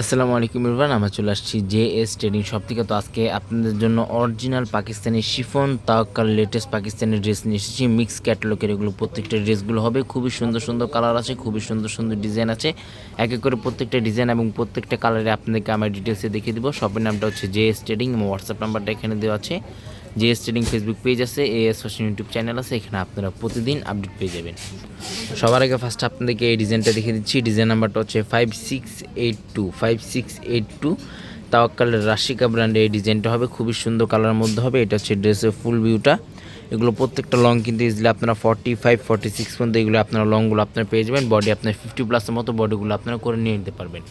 আসসালামু আলাইকুম ইরফান আমরা চলে আসছি জে এস ট্রেডিং শপ থেকে। তো আজকে আপনাদের জন্য original Pakistani chiffon, Tawakkal latest Pakistani dress নিয়ে এসেছি। মিক্স ক্যাটালগের এগুলো, প্রত্যেকটা ড্রেসগুলো হবে। খুবই সুন্দর সুন্দর কালার আছে, খুবই সুন্দর সুন্দর ডিজাইন আছে। এক এক করে প্রত্যেকটা ডিজাইন এবং প্রত্যেকটা কালারে আপনাদেরকে আমার ডিটেলসে দেখিয়ে দিব। শপের নামটা হচ্ছে জে এস ট্রেডিং এবং হোয়াটসঅ্যাপ নাম্বারটা এখানে দেওয়া আছে। J S trading Facebook page আছে, A S fashion YouTube channel আছে, এখানে আপনারা প্রতিদিন আপডেট পেয়ে যাবেন। সবার আগে ফার্স্ট আপনাদেরকে এই ডিজাইনটা দেখে দিচ্ছি। ডিজাইন নাম্বারটা হচ্ছে five six eight two five six eight two তাওয়াক্কালের Rashika ব্র্যান্ডে এই ডিজাইনটা হবে। খুবই সুন্দর কালারের মধ্যে হবে। এটা হচ্ছে ড্রেসের ফুল ভিউটা এগুলো প্রত্যেকটা লং কিন্তু ইজিলি আপনারা ফর্টি ফাইভ ফর্টি সিক্স পর্যন্ত এগুলো আপনারা লংগুলো আপনারা পেয়ে যাবেন। বডি আপনার ফিফটি প্লাসের মতো বডিগুলো আপনারা করে নিয়ে নিতে পারবেন।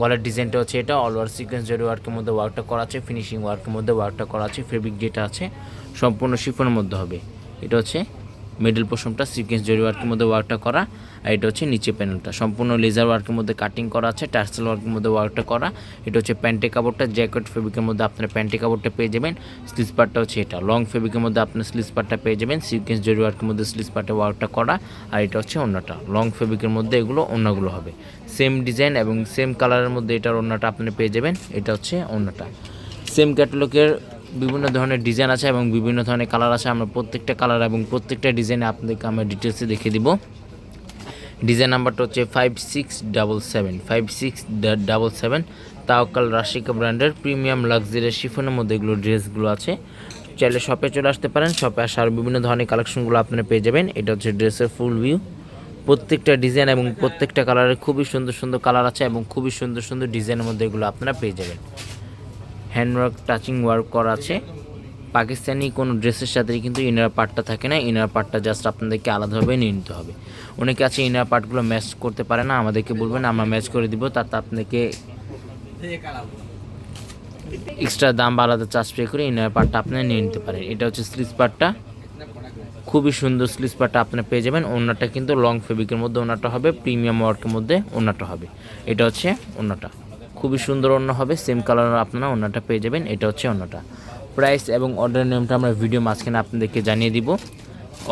গলার ডিজাইনটা হচ্ছে এটা অলওয়ার সিকোয়েন্স জরি ওয়ার্কের মধ্যে ওয়ার্কটা করা আছে ফিনিশিং ওয়ার্কের মধ্যে ওয়ার্কটা করা আছে ফেব্রিক যেটা আছে, সম্পূর্ণ শিফনের মধ্যে হবে। এটা হচ্ছে মিডল পোর্শনটা সিকোয়েন্স জরি ওয়ার্কের মধ্যে ওয়ার্কটা করা, আর এটা হচ্ছে নিচে প্যানেলটা সম্পূর্ণ লেজার ওয়ার্কের মধ্যে কাটিং করা আছে টার্সেল ওয়ার্কের মধ্যে ওয়ার্কটা করা। এটা হচ্ছে প্যান্টে কাপড়টা জ্যাকেট ফেব্রিকের মধ্যে আপনার প্যান্টে কাপড়টা পেয়ে যাবেন। স্লিজ পার্টটা হচ্ছে এটা। লং ফেব্রিকের মধ্যে আপনার স্লিজ পার্টটা পেয়ে যাবেন। সিকোয়েন্স জরি ওয়ার্কের মধ্যে স্লিজ পার্টে ওয়ার্কটা করা, আর এটা হচ্ছে অন্যটা লং ফেব্রিকের মধ্যে এগুলো অন্যগুলো হবে। সেম ডিজাইন এবং সেম কালারের মধ্যে এটার অন্যটা আপনি পেয়ে যাবেন। এটা হচ্ছে অন্যটা সেম ক্যাটালগের বিভিন্ন ধরনের ডিজাইন আছে এবং বিভিন্ন ধরনের কালার আছে। আমরা প্রত্যেকটা কালার এবং প্রত্যেকটা ডিজাইনে আপনাদেরকে আমরা ডিটেলসে দেখিয়ে দিব। ডিজাইন নাম্বারটা হচ্ছে five six double seven five six double seven Tawakkal Rashika ব্র্যান্ডের প্রিমিয়াম লাক্সারি শিফনের মধ্যে এগুলো ড্রেসগুলো আছে। চাইলে শপে চলে আসতে পারেন। শপে আসা আর বিভিন্ন ধরনের কালেকশনগুলো আপনারা পেয়ে যাবেন। এটা হচ্ছে ড্রেসের ফুল ভিউ প্রত্যেকটা ডিজাইন এবং প্রত্যেকটা কালারের খুবই সুন্দর সুন্দর কালার আছে এবং খুবই সুন্দর সুন্দর ডিজাইনের মধ্যে এগুলো আপনারা পেয়ে যাবেন। হ্যান্ডওয়ার্ক টাচিং ওয়ার্ক করা আছে। পাকিস্তানি কোনো ড্রেসের সাথে কিন্তু ইনার পার্টটা থাকে না। ইনার পার্টটা জাস্ট আপনাদেরকে আলাদাভাবে নিয়ে নিতে হবে। অনেকে আছে ইনার পার্টগুলো ম্যাচ করতে পারে না, আমাদেরকে বলবেন, আমরা ম্যাচ করে দিব তাতে আপনাকে এক্সট্রা দাম আলাদা চার্জ পে করে ইনার পার্টটা আপনি নিয়ে নিতে পারেন। এটা হচ্ছে স্লিজ পার্টটা খুবই সুন্দর স্লিজ পার্টটা আপনি পেয়ে যাবেন। ওনাটা কিন্তু লং ফেব্রিকের মধ্যে ওনাটা হবে প্রিমিয়াম ওয়ার্কের মধ্যে ওনাটা হবে। এটা হচ্ছে ওনাটা খুবই সুন্দর অন্য হবে সেম কালার আপনারা অন্যটা পেয়ে যাবেন, এটা হচ্ছে অন্যটা। প্রাইস এবং অর্ডার নিয়মটা আমরা ভিডিও মাঝখানে আপনাদেরকে জানিয়ে দিব।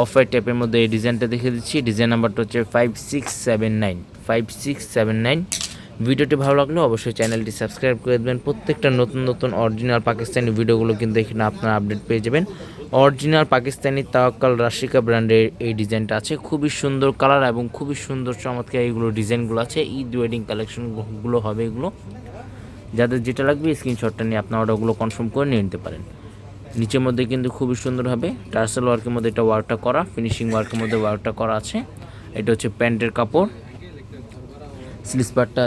অফার ট্যাপের মধ্যে এই ডিজাইনটা দেখে দিচ্ছি ডিজাইন নাম্বারটা হচ্ছে five six seven nine five six seven nine ভিডিওটি ভালো লাগলে অবশ্যই চ্যানেলটি সাবস্ক্রাইব করে দেবেন। প্রত্যেকটা নতুন নতুন, অরিজিনাল পাকিস্তানি ভিডিওগুলো কিন্তু এখানে আপনারা আপডেট পেয়ে যাবেন। অরিজিনাল পাকিস্তানি তাওয়াক্কাল রাশিকা ব্র্যান্ডের এই ডিজাইনটা আছে। খুবই সুন্দর কালার এবং খুবই সুন্দর, চমৎকার এইগুলো ডিজাইনগুলো আছে। ঈদ ওয়েডিং কালেকশনগুলো হবে এগুলো। যাদের যেটা লাগবে স্ক্রিনশটটা নিয়ে আপনার অর্ডারগুলো কনফার্ম করে নিয়ে নিতে পারেন। নিচের মধ্যে কিন্তু খুবই সুন্দর হবে। টার্সেল ওয়ার্কের মধ্যে এটা ওয়ার্কটা করা, ফিনিশিং ওয়ার্কের মধ্যে ওয়ার্কটা করা আছে। এটা হচ্ছে প্যান্টের কাপড়। স্লিজ পার্টটা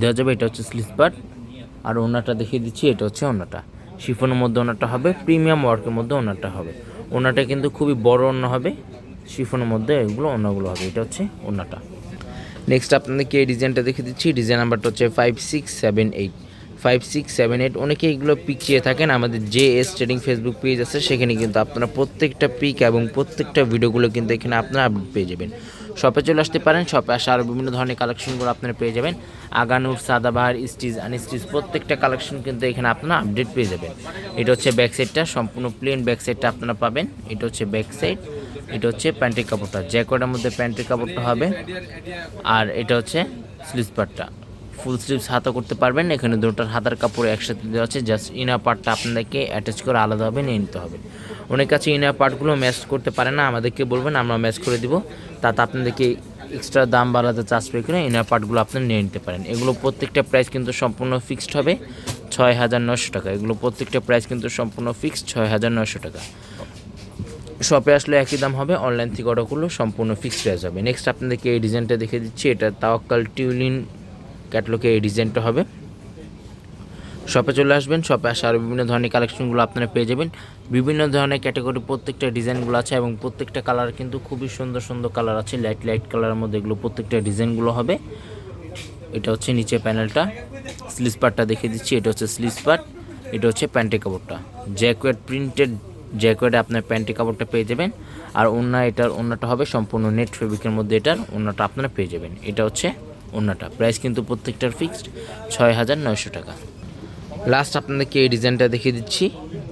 দেওয়া যাবে, এটা হচ্ছে স্লিপার আর ওনাটা দেখিয়ে দিচ্ছি, এটা হচ্ছে ওনাটা শিফনের মধ্যে ওনাটা হবে, প্রিমিয়াম ওয়ার্কের মধ্যে ওনাটা হবে। ওনাটা কিন্তু খুবই বড় অন্য হবে, শিফনের মধ্যে এগুলো, অন্যগুলো হবে, এটা হচ্ছে ওনাটা নেক্সট আপনাদেরকে এই ডিজাইনটা দেখে দিচ্ছি ডিজাইন নাম্বারটা হচ্ছে five six seven eight five six seven eight অনেকে এগুলো পিক চেয়ে থাকেন। আমাদের যে এস ট্রেডিং ফেসবুক পেজ আছে, সেখানে কিন্তু আপনারা প্রত্যেকটা পিক এবং প্রত্যেকটা ভিডিওগুলো কিন্তু এখানে আপনারা আপডেট পেয়ে যাবেন। শপে চলে আসতে পারেন শপে আসা আরও বিভিন্ন ধরনের কালেকশনগুলো আপনারা পেয়ে যাবেন। আগানুর সাদাবাহার স্টিচ আনস্টিচ প্রত্যেকটা কালেকশন কিন্তু এখানে আপনারা আপডেট পেয়ে যাবেন। এটা হচ্ছে ব্যাক সাইডটা সম্পূর্ণ প্লেন ব্যাক সাইডটা আপনারা পাবেন। এটা হচ্ছে ব্যাক সাইড এটা হচ্ছে প্যান্টের কাপড়টা জ্যাকেটের মধ্যে প্যান্টের কাপড়টা হবে। আর এটা হচ্ছে স্লিভ পার্টটা ফুল স্লিভস হাতা করতে পারবেন। এখানে দুটোর হাতার কাপড় একসাথে দেওয়া আছে। জাস্ট ইনার পার্টটা আপনাদেরকে অ্যাটাচ করে আলাদাভাবে নিয়ে নিতে হবে। অনেক কাছে ইনার পার্টগুলো ম্যাচ করতে পারে না, আমাদেরকে বলবেন, আমরা ম্যাচ করে দিব। তাতে আপনাদেরকে এক্সট্রা দাম বাড়াতে চার্জ পে করে ইনার পার্টগুলো আপনি নিয়ে নিতে পারেন। এগুলো প্রত্যেকটা প্রাইস কিন্তু সম্পূর্ণ ফিক্সড হবে। ছয় হাজার নশো টাকা। এগুলো প্রত্যেকটা প্রাইস কিন্তু সম্পূর্ণ ফিক্সড ছয় হাজার নশো টাকা। শপে আসলে একই দাম হবে অনলাইন থেকে অর্ডার করলেও সম্পূর্ণ ফিক্সড প্রাইস হবে নেক্সট আপনাদেরকে এই ডিজাইনটা দেখে দিচ্ছি। এটা তাওয়াক্কাল টিউলিন ক্যাটলগে এই ডিজাইনটা হবে। শপে চলে আসবেন শপে আসা আরও বিভিন্ন ধরনের কালেকশনগুলো আপনারা পেয়ে যাবেন। বিভিন্ন ধরনের ক্যাটাগরি প্রত্যেকটা ডিজাইনগুলো আছে এবং প্রত্যেকটা কালার কিন্তু খুবই সুন্দর সুন্দর কালার আছে। লাইট লাইট কালারের মধ্যে এগুলো প্রত্যেকটা ডিজাইনগুলো হবে। এটা হচ্ছে নিচে প্যানেলটা স্লিজ পার্টটা দেখিয়ে দিচ্ছি। এটা হচ্ছে স্লিজ পার্ট এটা হচ্ছে প্যান্টের কাপড়টা। জ্যাকোয়েট প্রিন্টেড জ্যাকোয়েটে আপনার প্যান্টের কাপড়টা পেয়ে যাবেন। আর ওনা এটার ওনাটা হবে সম্পূর্ণ নেট ফেব্রিকের মধ্যে এটার ওনাটা আপনারা পেয়ে যাবেন। এটা হচ্ছে ওনাটা প্রাইস কিন্তু প্রত্যেকটার ফিক্সড ছয় হাজার নয়শো টাকা। লাস্ট আপনাদেরকে এই ডিজাইনটা দেখিয়ে দিচ্ছি।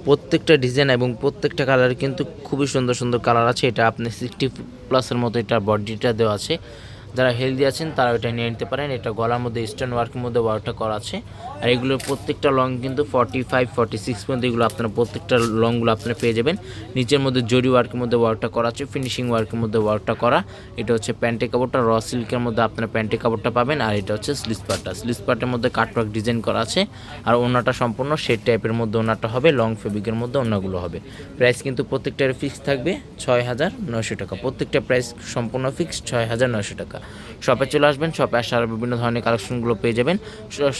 প্রত্যেকটা ডিজাইন এবং প্রত্যেকটা কালার কিন্তু খুবই সুন্দর সুন্দর কালার আছে। এটা আপনি সিক্সটি প্লাসের মতো এটা বডিটা দেওয়া আছে। যারা হেলদি আছেন, তারা এটা নিয়ে নিতে পারেন। এটা গলার মধ্যে স্টোন ওয়ার্কের মধ্যে ওয়ার্কটা করা আছে। আর এগুলোর প্রত্যেকটা লং কিন্তু ফর্টি ফাইভ ফর্টি সিক্স পর্যন্ত এগুলো আপনারা প্রত্যেকটা লংগুলো আপনারা পেয়ে যাবেন। নিচের মধ্যে জরি ওয়ার্কের মধ্যে ওয়ার্কটা করা আছে ফিনিশিং ওয়ার্কের মধ্যে ওয়ার্কটা করা। এটা হচ্ছে প্যান্টের কাপড়টা র সিল্কের মধ্যে আপনারা প্যান্টের কাপড়টা পাবেন। আর এটা হচ্ছে স্লিসপারটা স্লিসপার্টের মধ্যে কাটওয়ার্ক ডিজাইন করা আছে। আর ওনাটা সম্পূর্ণ শেড টাইপের মধ্যে ওনাটা হবে লং ফেব্রিকের মধ্যে ওনাগুলো হবে। প্রাইস কিন্তু প্রত্যেকটার ফিক্স থাকবে, ছয় হাজার নয়শো টাকা। প্রত্যেকটা প্রাইস সম্পূর্ণ ফিক্স ছয় হাজার নয়শো টাকা। শপে চলে আসবেন শপে আসার বিভিন্ন ধরনের কালেকশনগুলো পেয়ে যাবেন।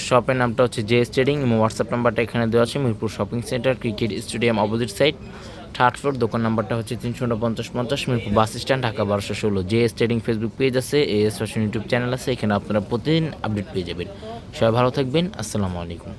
শপের নামটা হচ্ছে জে স্টেডিং এবং হোয়াটসঅ্যাপ নাম্বারটা এখানে দেওয়া আছে, Mirpur shopping centre cricket stadium opposite side third floor দোকান নাম্বারটা হচ্ছে তিনশো উনপঞ্চাশ পঞ্চাশ, মিরপুর বাস স্ট্যান্ড ঢাকা বারোশো ষোলো। J S trading Facebook page আছে A S fashion YouTube channel আছে, এখানে আপনারা প্রতিদিন আপডেট পেয়ে যাবেন। সবাই ভালো থাকবেন, আসসালামু আলাইকুম।